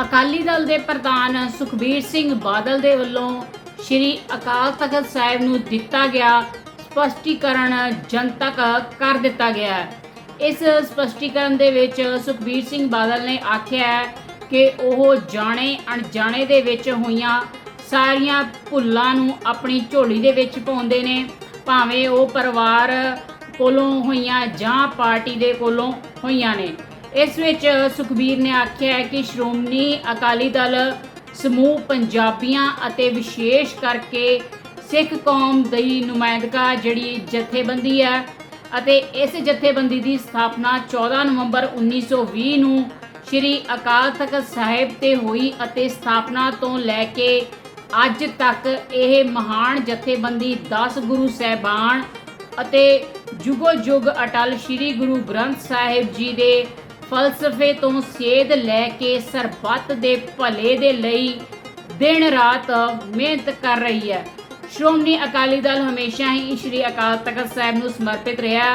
ਅਕਾਲੀ ਦਲ ਦੇ ਪ੍ਰਧਾਨ ਸੁਖਬੀਰ ਸਿੰਘ ਬਾਦਲ ਦੇ ਵੱਲੋਂ ਸ੍ਰੀ ਅਕਾਲ ਤਖਤ ਸਾਹਿਬ ਨੂੰ ਦਿੱਤਾ ਗਿਆ ਸਪਸ਼ਟੀਕਰਨ ਜਨਤਕ ਕਰ ਦਿੱਤਾ ਗਿਆ ਹੈ। ਇਸ ਸਪਸ਼ਟੀਕਰਨ ਦੇ ਵਿੱਚ ਸੁਖਬੀਰ ਸਿੰਘ ਬਾਦਲ ਨੇ ਆਖਿਆ ਹੈ ਕਿ ਉਹ ਜਾਣੇ ਅਣਜਾਣੇ ਦੇ ਵਿੱਚ ਹੋਈਆਂ ਸਾਰੀਆਂ ਭੁੱਲਾਂ ਨੂੰ ਆਪਣੀ ਝੋਲੀ ਦੇ ਵਿੱਚ ਪਾਉਂਦੇ ਨੇ। ਭਾਵੇਂ ਉਹ ਪਰਿਵਾਰ ਕੋਲੋਂ ਹੋਈਆਂ ਜਾਂ ਪਾਰਟੀ ਦੇ ਕੋਲੋਂ ਹੋਈਆਂ ਨੇ। ਇਸ ਵਿੱਚ ਸੁਖਬੀਰ ਨੇ ਆਖਿਆ ਹੈ ਕਿ ਸ਼੍ਰੋਮਣੀ ਅਕਾਲੀ ਦਲ ਸਮੂਹ ਪੰਜਾਬੀਆਂ ਅਤੇ ਵਿਸ਼ੇਸ਼ ਕਰਕੇ ਸਿੱਖ ਕੌਮ ਦੀ ਨੁਮਾਇੰਦਗਾ ਜਿਹੜੀ ਜਥੇਬੰਦੀ ਹੈ ਅਤੇ ਇਸ ਜਥੇਬੰਦੀ ਦੀ ਸਥਾਪਨਾ 14 ਨਵੰਬਰ 1920 ਨੂੰ ਸ੍ਰੀ ਅਕਾਲ ਤਖਤ ਸਾਹਿਬ ਤੇ ਹੋਈ ਅਤੇ ਸਥਾਪਨਾ ਤੋਂ ਲੈ ਕੇ ਅੱਜ ਤੱਕ ਇਹ ਮਹਾਨ ਜਥੇਬੰਦੀ 10 ਗੁਰੂ ਸਹਿਬਾਨ ਅਤੇ ਜੁਗੋ ਜੁਗ ਅਟਲ ਸ੍ਰੀ ਗੁਰੂ ਗ੍ਰੰਥ ਸਾਹਿਬ ਜੀ ਦੇ ਫਲਸਫੇ ਤੋਂ ਸੇਧ ਲੈ ਕੇ ਸਰਬੱਤ ਦੇ ਭਲੇ ਦੇ ਲਈ ਦਿਨ ਰਾਤ ਮਿਹਨਤ ਕਰ ਰਹੀ ਹੈ। ਸ਼੍ਰੋਮਣੀ ਅਕਾਲੀ ਦਲ ਹਮੇਸ਼ਾ ਹੀ ਸ੍ਰੀ ਅਕਾਲ ਤਖਤ ਸਾਹਿਬ ਨੂੰ ਸਮਰਪਿਤ ਰਿਹਾ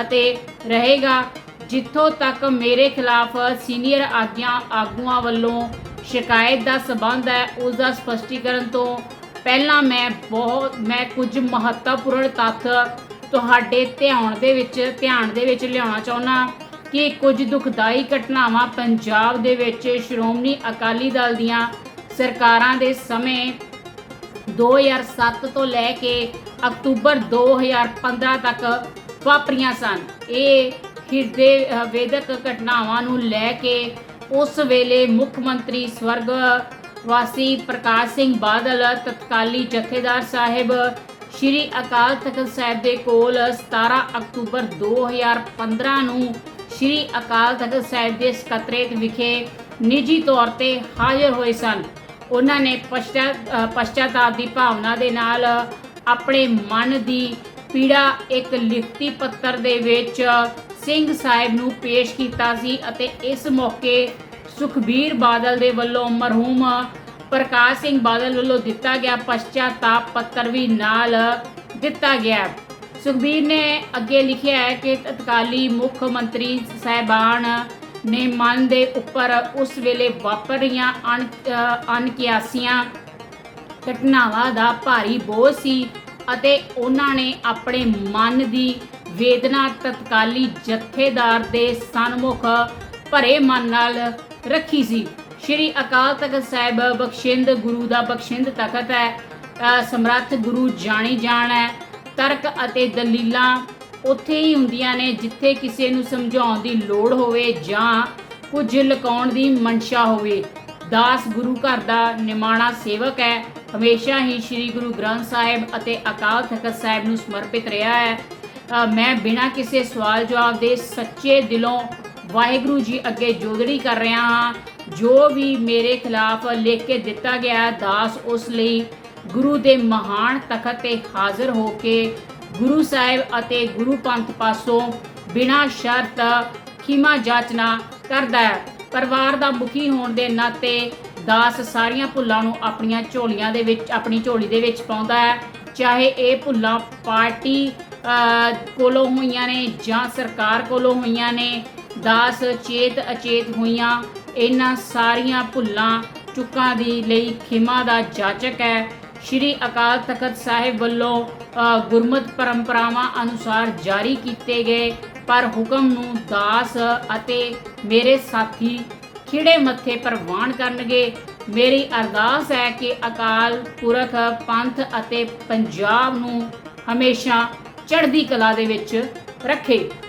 ਅਤੇ ਰਹੇਗਾ, ਜਿੱਥੋਂ ਤੱਕ ਮੇਰੇ ਖਿਲਾਫ ਸੀਨੀਅਰ ਆਗਿਆ, ਆਗੂਆਂ ਵੱਲੋਂ ਸ਼ਿਕਾਇਤ ਦਾ ਸਬੰਧ ਹੈ ਉਸ ਦਾ ਸਪਸ਼ਟੀਕਰਨ ਤੋਂ ਪਹਿਲਾਂ ਮੈਂ ਬਹੁਤ, ਮੈਂ ਕੁਝ ਮਹੱਤਵਪੂਰਨ ਤੱਥ ਤੁਹਾਡੇ ਧਿਆਨ ਦੇ ਵਿੱਚ, ਧਿਆਨ ਦੇ ਵਿੱਚ ਲਿਆਉਣਾ ਚਾਹੁੰਦਾ। ਕਿ ਕੁਝ ਦੁਖਦਾਈ ਘਟਨਾਵਾਂ ਪੰਜਾਬ ਦੇ ਵਿੱਚ ਸ਼੍ਰੋਮਣੀ ਅਕਾਲੀ ਦਲ ਦੀਆਂ ਸਰਕਾਰਾਂ ਦੇ ਸਮੇਂ 2007 ਤੋਂ ਲੈ ਕੇ ਅਕਤੂਬਰ 2015 ਤੱਕ ਵਾਪਰੀਆਂ ਸਨ। ਇਹ ਹਿਰਦੇ ਵੇਦਕ ਘਟਨਾਵਾਂ ਨੂੰ ਲੈ ਕੇ ਉਸ ਵੇਲੇ ਮੁੱਖ ਮੰਤਰੀ ਸਵਰਗ ਵਾਸੀ ਪ੍ਰਕਾਸ਼ ਸਿੰਘ ਬਾਦਲ, ਤਤਕਾਲੀ ਜਥੇਦਾਰ ਸਾਹਿਬ ਸ਼੍ਰੀ ਅਕਾਲ ਤਖਤ ਸਾਹਿਬ ਦੇ ਕੋਲ 17 ਅਕਤੂਬਰ 2015 ਨੂੰ ਸ਼੍ਰੀ ਅਕਾਲ ਤਖਤ ਸਾਹਿਬ ਦੇ ਸਕੱਤਰੇਤ ਵਿਖੇ ਨਿੱਜੀ ਤੌਰ ਤੇ ਹਾਜ਼ਰ ਹੋਏ ਸਨ। ਉਹਨਾਂ ਨੇ ਪਛਤਾ ਅ, ਪਛਤਾਤਾਪ ਦੀ ਭਾਵਨਾ ਦੇ ਨਾਲ ਆਪਣੇ ਮਨ ਦੀ ਪੀੜਾ ਇੱਕ ਲਿਖਤੀ ਪੱਤਰ ਦੇ ਵਿੱਚ ਸਿੰਘ ਸਾਹਿਬ ਨੂੰ ਪੇਸ਼ ਕੀਤਾ ਸੀ ਅਤੇ ਇਸ ਮੌਕੇ ਸੁਖਬੀਰ ਬਾਦਲ ਦੇ ਵੱਲੋਂ ਮਰਹੂਮ ਪ੍ਰਕਾਸ਼ ਸਿੰਘ ਬਾਦਲ ਵੱਲੋਂ ਦਿੱਤਾ ਗਿਆ ਪਛਤਾਤਾਪ ਪੱਤਰ ਵੀ ਨਾਲ ਦਿੱਤਾ ਗਿਆ। ਸੁਖਬੀਰ ਨੇ ਅੱਗੇ ਲਿਖਿਆ ਹੈ ਕਿ ਤਤਕਾਲੀ ਮੁੱਖ ਮੰਤਰੀ ਸਹਿਬਾਨ ਨੇ ਮਨ ਦੇ ਉੱਪਰ ਉਸ ਵੇਲੇ ਵਾਪਰ ਰਹੀਆਂ ਅਣ ਅਣਕਿਆਸੀਆਂ ਘਟਨਾਵਾਂ ਦਾ ਭਾਰੀ ਬੋਝ ਸੀ ਅਤੇ ਉਹਨਾਂ ਨੇ ਆਪਣੇ ਮਨ ਦੀ ਵੇਦਨਾ ਤਤਕਾਲੀ ਜਥੇਦਾਰ ਦੇ ਸਨਮੁਖ ਭਰੇ ਮਨ ਨਾਲ ਰੱਖੀ ਸੀ। ਸ਼੍ਰੀ ਅਕਾਲ ਤਖਤ ਸਾਹਿਬ ਬਖਸ਼ਿੰਦ, ਗੁਰੂ ਦਾ ਬਖਸ਼ਿੰਦ ਤਖਤ ਹੈ। ਸਮਰੱਥ ਗੁਰੂ ਜਾਣੀ ਜਾਣ ਹੈ। ਤਰਕ ਅਤੇ ਦਲੀਲਾਂ ਉੱਥੇ ਹੀ ਹੁੰਦੀਆਂ ਨੇ, ਜਿੱਥੇ ਕਿਸੇ ਨੂੰ ਸਮਝਾਉਣ ਦੀ ਲੋੜ ਹੋਵੇ ਜਾਂ ਕੁਝ ਲੁਕਾਉਣ ਦੀ ਮਨਸ਼ਾ ਹੋਵੇ। ਦਾਸ ਗੁਰੂ ਘਰ ਦਾ ਨਿਮਾਣਾ ਸੇਵਕ ਹੈ। ਹਮੇਸ਼ਾ ਹੀ ਸ੍ਰੀ ਗੁਰੂ ਗ੍ਰੰਥ ਸਾਹਿਬ ਅਤੇ ਅਕਾਲ ਤਖਤ ਸਾਹਿਬ ਨੂੰ ਸਮਰਪਿਤ ਰਿਹਾ ਹੈ। ਮੈਂ ਬਿਨਾਂ ਕਿਸੇ ਸਵਾਲ ਜਵਾਬ ਦੇ ਸੱਚੇ ਦਿਲੋਂ ਵਾਹਿਗੁਰੂ ਜੀ ਅੱਗੇ ਜੋਦੜੀ ਕਰ ਰਿਹਾ ਹਾਂ। ਜੋ ਵੀ ਮੇਰੇ ਖਿਲਾਫ ਲਿਖ ਕੇ ਦਿੱਤਾ ਗਿਆ ਦਾਸ ਉਸ ਲਈ ਗੁਰੂ ਦੇ ਮਹਾਨ ਤਖਤ ਤੇ ਹਾਜ਼ਰ ਹੋ ਕੇ ਗੁਰੂ ਸਾਹਿਬ ਅਤੇ ਗੁਰੂ ਪੰਥ ਪਾਸੋਂ ਬਿਨਾਂ ਸ਼ਰਤ ਖਿਮਾ ਜਾਚਨਾ ਕਰਦਾ ਹੈ। ਪਰਿਵਾਰ ਦਾ ਮੁਖੀ ਹੋਣ ਦੇ ਨਾਤੇ ਦਾਸ ਸਾਰੀਆਂ ਭੁੱਲਾਂ ਨੂੰ ਆਪਣੀਆਂ ਝੋਲੀਆਂ ਦੇ ਵਿੱਚ, ਆਪਣੀ ਝੋਲੀ ਦੇ ਵਿੱਚ ਪਾਉਂਦਾ ਹੈ। ਚਾਹੇ ਇਹ ਭੁੱਲਾਂ ਪਾਰਟੀ ਕੋਲੋਂ ਹੋਈਆਂ ਨੇ ਜਾਂ ਸਰਕਾਰ ਕੋਲੋਂ ਹੋਈਆਂ ਨੇ, ਦਾਸ ਚੇਤ ਅਚੇਤ ਹੋਈਆਂ, ਇਹਨਾਂ ਸਾਰੀਆਂ ਭੁੱਲਾਂ ਚੁੱਕਾਂ ਦੀ ਲਈ ਖਿਮਾ ਦਾ ਜਾਚਕ ਹੈ। ਸ਼੍ਰੀ ਅਕਾਲ ਤਖਤ ਸਾਹਿਬ ਵੱਲੋਂ ਅ, ਗੁਰਮਤ ਪਰੰਪਰਾਵਾਂ ਅਨੁਸਾਰ ਜਾਰੀ ਕੀਤੇ ਗਏ। ਪਰ ਹੁਕਮ ਨੂੰ ਦਾਸ ਅਤੇ ਮੇਰੇ ਸਾਥੀ ਖਿੜੇ ਮੱਥੇ ਪ੍ਰਵਾਨ ਕਰਨਗੇ। ਮੇਰੀ ਅਰਦਾਸ ਹੈ ਕਿ ਅਕਾਲ ਪੁਰਖ ਪੰਥ ਅਤੇ ਪੰਜਾਬ ਨੂੰ ਹਮੇਸ਼ਾ ਚੜ੍ਹਦੀ ਕਲਾ ਦੇ ਵਿੱਚ ਰੱਖੇ।